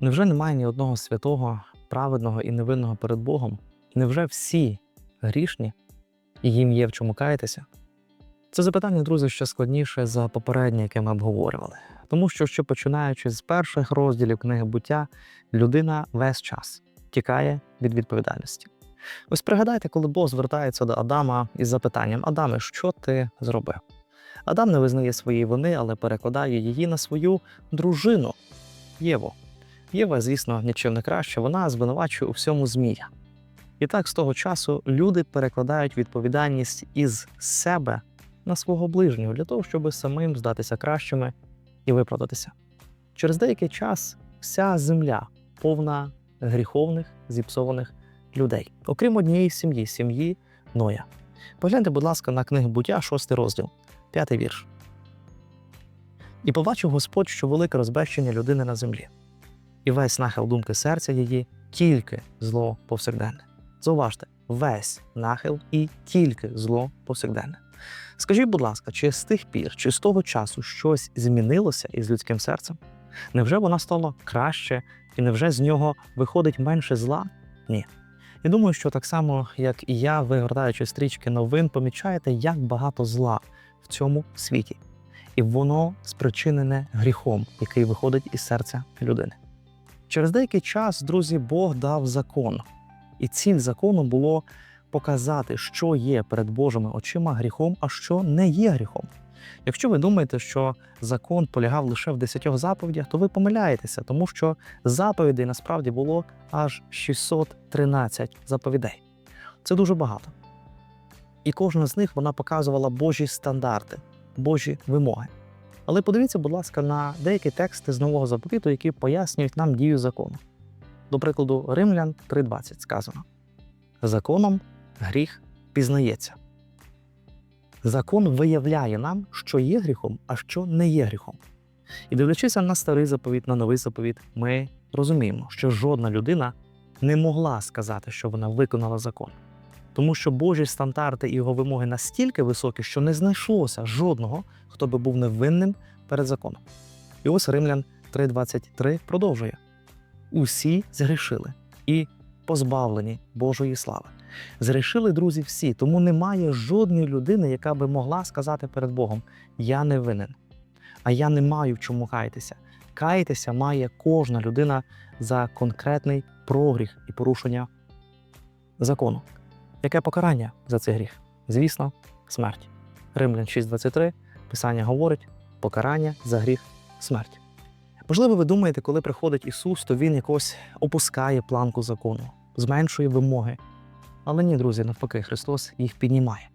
Невже немає ні одного святого, праведного і невинного перед Богом? Невже всі грішні і їм є в чому каятися? Це запитання, друзі, ще складніше за попереднє, яке ми обговорювали. Тому що, ще починаючи з перших розділів книги буття, людина весь час тікає від відповідальності. Ось пригадайте, коли Бог звертається до Адама із запитанням: Адаме, що ти зробив? Адам не визнає своєї вини, але перекладає її на свою дружину Єву. Єва, звісно, нічим не краще, вона звинувачує у всьому Змія. І так з того часу люди перекладають відповідальність із себе на свого ближнього для того, щоб самим здатися кращими і виправдатися. Через деякий час вся земля повна гріховних, зіпсованих людей, окрім однієї сім'ї сім'ї Ноя. Погляньте, будь ласка, на книгу буття, шостий розділ, п'ятий вірш. І побачив Господь, що велике розбещення людини на землі, і весь нахил думки серця її тільки зло повсякденне. Зауважте, весь нахил і тільки зло повсякденне. Скажіть, будь ласка, чи з тих пір, чи з того часу щось змінилося із людським серцем? Невже воно стало краще, і невже з нього виходить менше зла? Ні. Я думаю, що так само, як і я, вигортаючи стрічки новин, помічаєте, як багато зла в цьому світі, і воно спричинене гріхом, який виходить із серця людини. Через деякий час, друзі, Бог дав закон, і ціль закону було показати, що є перед Божими очима гріхом, а що не є гріхом. Якщо ви думаєте, що закон полягав лише в десятьох заповідях, то ви помиляєтеся, тому що заповідей насправді було аж 613 заповідей. Це дуже багато. І кожна з них вона показувала Божі стандарти, Божі вимоги. Але подивіться, будь ласка, на деякі тексти з нового заповіту, які пояснюють нам дію закону. До прикладу, Римлян 3:20 сказано: законом гріх пізнається. Закон виявляє нам, що є гріхом, а що не є гріхом. І дивлячися на старий заповіт, на новий заповіт, ми розуміємо, що жодна людина не могла сказати, що вона виконала закон. Тому що Божі стандарти і його вимоги настільки високі, що не знайшлося жодного, хто би був невинним перед законом. І ось Римлян 3:23 продовжує: усі згрішили і позбавлені Божої слави. Зрішили друзі всі, тому немає жодної людини, яка би могла сказати перед Богом: Я не винен, а я не маю в чому каятися. Каятися має кожна людина за конкретний прогріх і порушення закону. Яке покарання за цей гріх? Звісно, смерть. Римлян 6:23 Писання говорить: покарання за гріх смерть. Можливо, ви думаєте, коли приходить Ісус, то Він якось опускає планку закону, зменшує вимоги. Але ні, друзі, навпаки, Христос їх піднімає.